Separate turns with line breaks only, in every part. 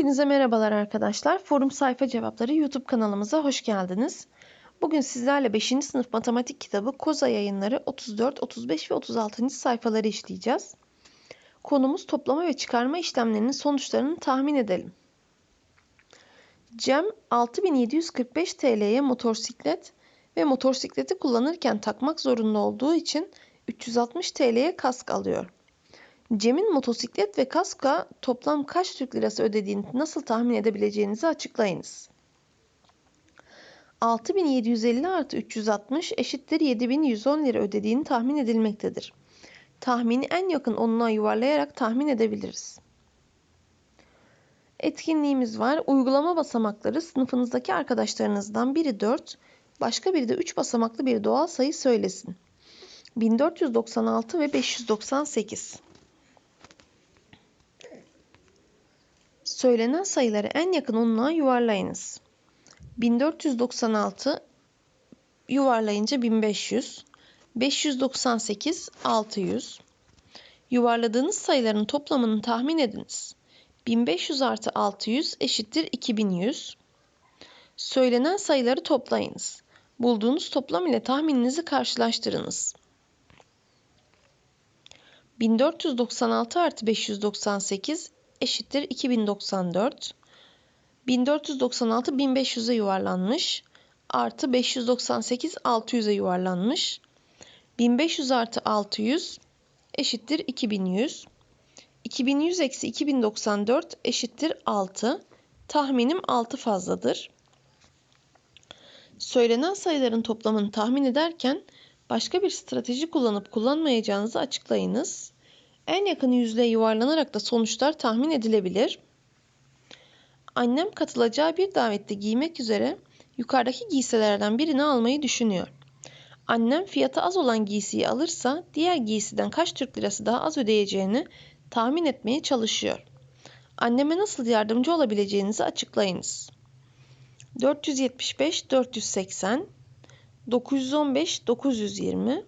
Hepinize merhabalar arkadaşlar. Forum Sayfa Cevapları YouTube kanalımıza hoş geldiniz. Bugün sizlerle 5. sınıf matematik kitabı Koza yayınları 34, 35 ve 36. sayfaları işleyeceğiz. Konumuz toplama ve çıkarma işlemlerinin sonuçlarını tahmin edelim. Cem 6745 TL'ye motosiklet ve motosikleti kullanırken takmak zorunda olduğu için 360 TL'ye kask alıyor. Cem'in motosiklet ve kaska toplam kaç Türk lirası ödediğini nasıl tahmin edebileceğinizi açıklayınız. 6750 artı 360 eşittir 7110 lira ödediğini tahmin edilmektedir. Tahmini en yakın onluğa yuvarlayarak tahmin edebiliriz. Etkinliğimiz var. Uygulama basamakları sınıfınızdaki arkadaşlarınızdan biri 4, başka biri de 3 basamaklı bir doğal sayı söylesin. 1496 ve 598. Söylenen sayıları en yakın onluğa yuvarlayınız. 1496 yuvarlayınca 1500, 598 600. Yuvarladığınız sayıların toplamını tahmin ediniz. 1500 artı 600 eşittir 2100. Söylenen sayıları toplayınız. Bulduğunuz toplam ile tahmininizi karşılaştırınız. 1496 artı 598 eşittir 2094. 1496 1500'e yuvarlanmış. Artı 598 600'e yuvarlanmış. 1500 artı 600 eşittir 2100. 2100 eksi 2094 eşittir 6. Tahminim 6 fazladır. Söylenen sayıların toplamını tahmin ederken başka bir strateji kullanıp kullanmayacağınızı açıklayınız. En yakın yüzlüğe yuvarlanarak da sonuçlar tahmin edilebilir. Annem katılacağı bir davette giymek üzere yukarıdaki giysilerden birini almayı düşünüyor. Annem fiyatı az olan giysiyi alırsa diğer giysiden kaç Türk lirası daha az ödeyeceğini tahmin etmeye çalışıyor. Anneme nasıl yardımcı olabileceğinizi açıklayınız. 475 480 915 920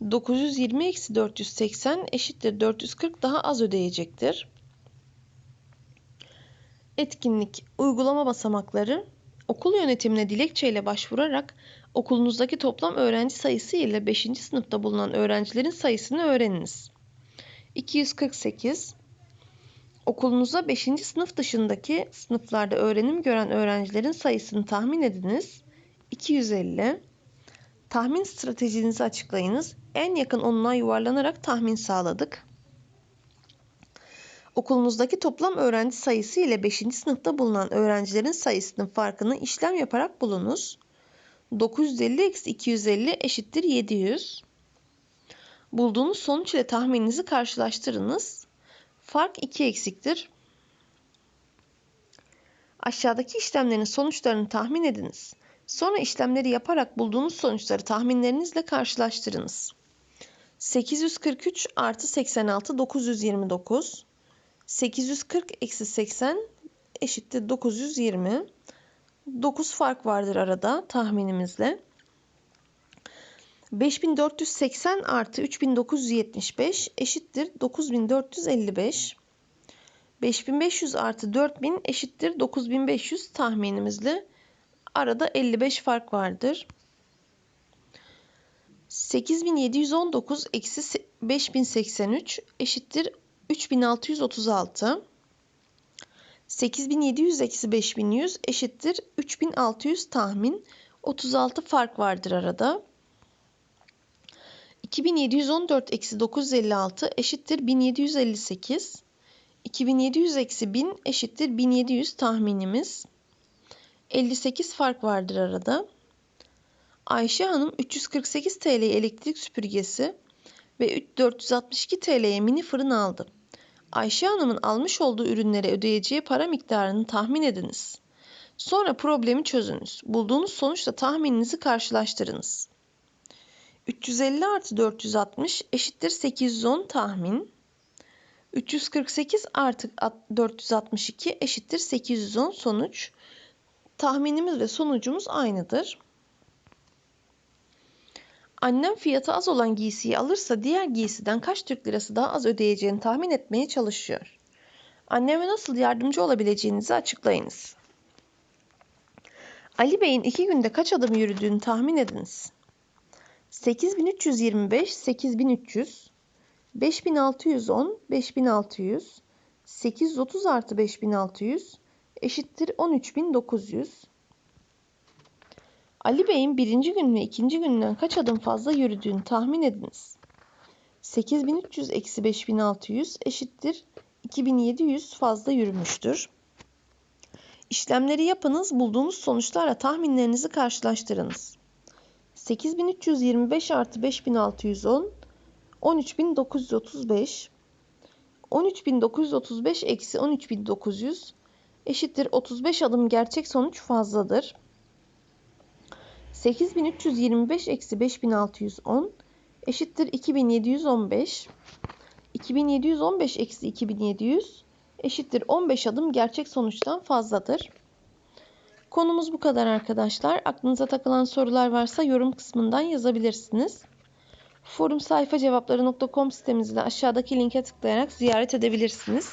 920 eksi 480 eşittir 440 daha az ödeyecektir. Etkinlik uygulama basamakları okul yönetimine dilekçeyle başvurarak okulunuzdaki toplam öğrenci sayısı ile 5. sınıfta bulunan öğrencilerin sayısını öğreniniz. 248 Okulunuza 5. sınıf dışındaki sınıflarda öğrenim gören öğrencilerin sayısını tahmin ediniz. 250 Tahmin stratejinizi açıklayınız. En yakın onluğa yuvarlanarak tahmin sağladık. Okulunuzdaki toplam öğrenci sayısı ile 5. sınıfta bulunan öğrencilerin sayısının farkını işlem yaparak bulunuz. 950 eksi 250 eşittir 700. Bulduğunuz sonuç ile tahmininizi karşılaştırınız. Fark 2 eksiktir. Aşağıdaki işlemlerin sonuçlarını tahmin ediniz. Sonra işlemleri yaparak bulduğunuz sonuçları tahminlerinizle karşılaştırınız. 843 artı 86 929 840 eksi 80 eşittir 920 9 fark vardır arada tahminimizle. 5480 artı 3975 eşittir 9455. 5500 artı 4000 eşittir 9500 tahminimizle arada 55 fark vardır. 8719 eksi 5083 eşittir 3636. 8700 eksi 5100 eşittir 3600 tahmin. 36 fark vardır arada. 2714 eksi 956 eşittir 1758. 2700 eksi 1000 eşittir 1700 tahminimiz. 58 fark vardır arada. Ayşe Hanım 348 TL elektrik süpürgesi ve 462 TL'ye mini fırın aldı. Ayşe Hanım'ın almış olduğu ürünlere ödeyeceği para miktarını tahmin ediniz. Sonra problemi çözünüz. Bulduğunuz sonuçla tahmininizi karşılaştırınız. 350 artı 460 eşittir 810 tahmin. 348 artı 462 eşittir 810 sonuç. Tahminimiz ve sonucumuz aynıdır. Annem fiyatı az olan giysiyi alırsa diğer giysiden kaç Türk lirası daha az ödeyeceğini tahmin etmeye çalışıyor. Anneme nasıl yardımcı olabileceğinizi açıklayınız. Ali Bey'in iki günde kaç adım yürüdüğünü tahmin ediniz. 8325, 8300, 5610, 5600, 830 artı 5600 eşittir 13900. Ali Bey'in birinci gün ve ikinci günden kaç adım fazla yürüdüğünü tahmin ediniz. 8300 eksi 5600 eşittir 2700 fazla yürümüştür. İşlemleri yapınız, bulduğunuz sonuçlarla tahminlerinizi karşılaştırınız. 8325 artı 5610 13935 13935 eksi 13900 eşittir 35 adım gerçek sonuç fazladır. 8325 eksi 5610 eşittir 2715. 2715 eksi 2700 eşittir 15 adım gerçek sonuçtan fazladır. Konumuz bu kadar arkadaşlar. Aklınıza takılan sorular varsa yorum kısmından yazabilirsiniz. Forum sayfa cevapları.com sitemizde aşağıdaki linke tıklayarak ziyaret edebilirsiniz.